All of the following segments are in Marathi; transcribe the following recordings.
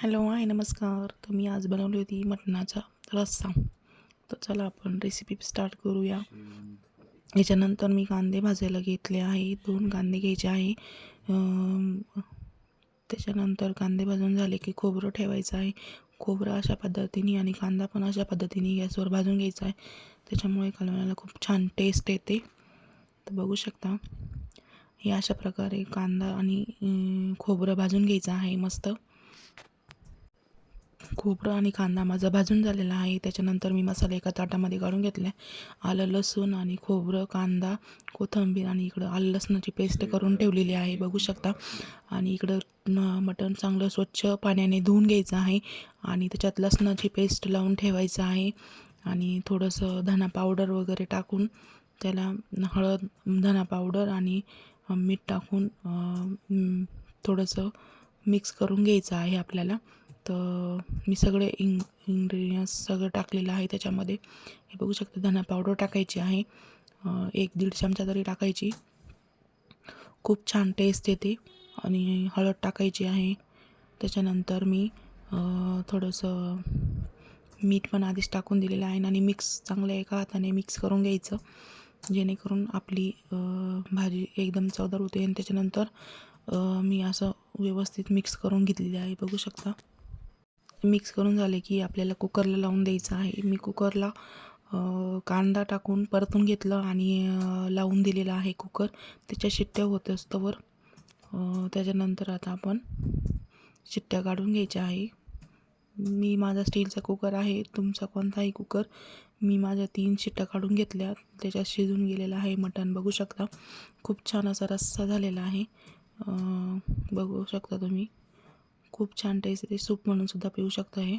हॅलो हाय नमस्कार. तर मी आज बनवली होती मटणाचा रस्सा. तर चला आपण रेसिपी स्टार्ट करूया. याच्यानंतर मी कांदे भाजायला घेतले आहे. दोन कांदे घ्यायचे आहे. त्याच्यानंतर कांदे भाजून झाले की खोबरं ठेवायचं आहे. खोबरं अशा पद्धतीने आणि कांदा पण अशा पद्धतीने गॅसवर भाजून घ्यायचा आहे. त्याच्यामुळे कालवणाला खूप छान टेस्ट येते. तर बघू शकता हे अशा प्रकारे कांदा आणि खोबरं भाजून घ्यायचं आहे मस्त. खोबरं आणि कांदा माझा भाजून झालेला आहे. त्याच्यानंतर मी मसाला एका ताटामध्ये काढून घेतला. आहे आलं लसूण आणि खोबरं कांदा कोथिंबीर आणि इकडं आलं लसणाची पेस्ट करून ठेवलेली आहे. बघू शकता. आणि इकडं न- मटण चांगलं स्वच्छ पाण्याने धुवून घ्यायचं आहे. आणि त्याच्यात लसणाची पेस्ट लावून ठेवायचं आहे. आणि थोडंसं धना पावडर वगैरे टाकून त्याला हळद धना पावडर आणि मीठ टाकून थोडंसं मिक्स करून घ्यायचं आहे आपल्याला. तर मी सगळे इंग इंग्रेडियंट्स सगळं टाकलेलं आहे त्याच्यामध्ये. हे बघू शकता धना पावडर टाकायची आहे. एक दीड चमचा तरी टाकायची. खूप छान टेस्ट येते. आणि हळद टाकायची आहे. त्याच्यानंतर मी थोडंसं मीठ पण आधीच टाकून दिलेलं आहे. आणि मिक्स चांगलं एका हाताने मिक्स करून घ्यायचं. जेणेकरून आपली भाजी एकदम चवदार होते. आणि त्याच्यानंतर मी असं व्यवस्थित मिक्स करून घेतलेली आहे. बघू शकता. मिक्स करून झाले की आपल्याला कुकरला लावून द्यायचं आहे. मी कुकरला कांदा टाकून परतून घेतलं आणि लावून दिलेलं आहे कुकर त्याच्या शिट्ट्या होत असतोवर त्याच्यानंतर आता आपण शिट्ट्या काढून घ्यायच्या आहे. मी माझा स्टीलचा कुकर आहे तुमचा कोणताही कुकर मी माझ्या तीन शिट्ट्या काढून घेतल्या त्याच्यात शिजून गेलेलं आहे मटण. बघू शकता खूप छान असा रस्सा झालेला आहे. बघू शकता तुम्ही. खूप छान टेस्ट येते. सूप म्हणून सुद्धा पिऊ शकता हे.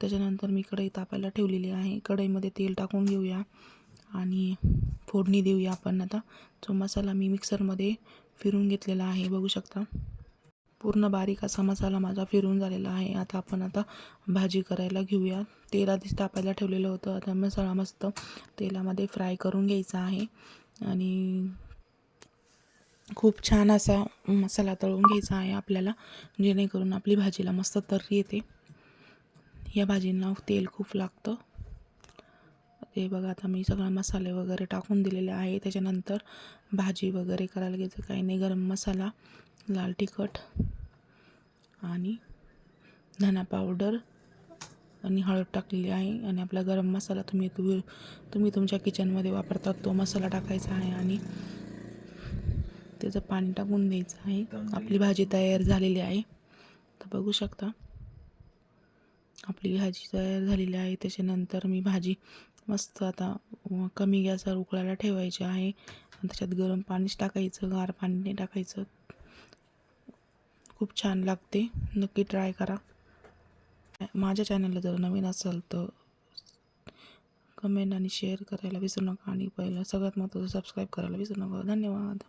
त्याच्यानंतर मी कढई तापायला ठेवलेली आहे. कढईमध्ये तेल टाकून घेऊया. आणि फोडणी देऊया आपण आता. जो मसाला मी मिक्सरमध्ये फिरून घेतलेला आहे बघू शकता. पूर्ण बारीक असा मसाला माझा फिरून झालेला आहे. आता आपण आता भाजी करायला घेऊया. तेल आधीच तापायला ठेवलेलं होतं. आता मसाला मस्त तेलामध्ये फ्राय करून घ्यायचा आहे. आणि खूप छान असा मसाला तळून घ्यायचा आहे आपल्याला जेणेकरून आपली भाजीला मस्त तर्री येते. या भाजींना तेल खूप लागतं. ते बघा आता मी सगळा मसाले वगैरे टाकून दिलेले आहे. त्याच्यानंतर भाजी वगैरे करायला घ्यायचं. काही नाही गरम मसाला लाल तिखट आणि धना पावडर आणि हळद टाकलेली आहे. आणि आपला गरम मसाला तुम्ही तुम्ही तुमच्या किचनमध्ये वापरतात तो मसाला टाकायचा आहे आणि त्याचं पाणी टाकून द्यायचं आहे. आपली भाजी तयार झालेली आहे. तर बघू शकता. आपली भाजी तयार झालेली आहे. त्याच्यानंतर मी भाजी मस्त आता कमी गॅसवर उकळायला ठेवायची आहे. त्याच्यात गरम पाणीच टाकायचं गार पाणी नाही टाकायचं. खूप छान लागते. नक्की ट्राय करा. माझ्या चॅनलला जर नवीन असाल तर कमेंट आणि शेअर करायला विसरू नका. आणि पहिलं सगळ्यात महत्त्वाचं सबस्क्राईब करायला विसरू नका. धन्यवाद.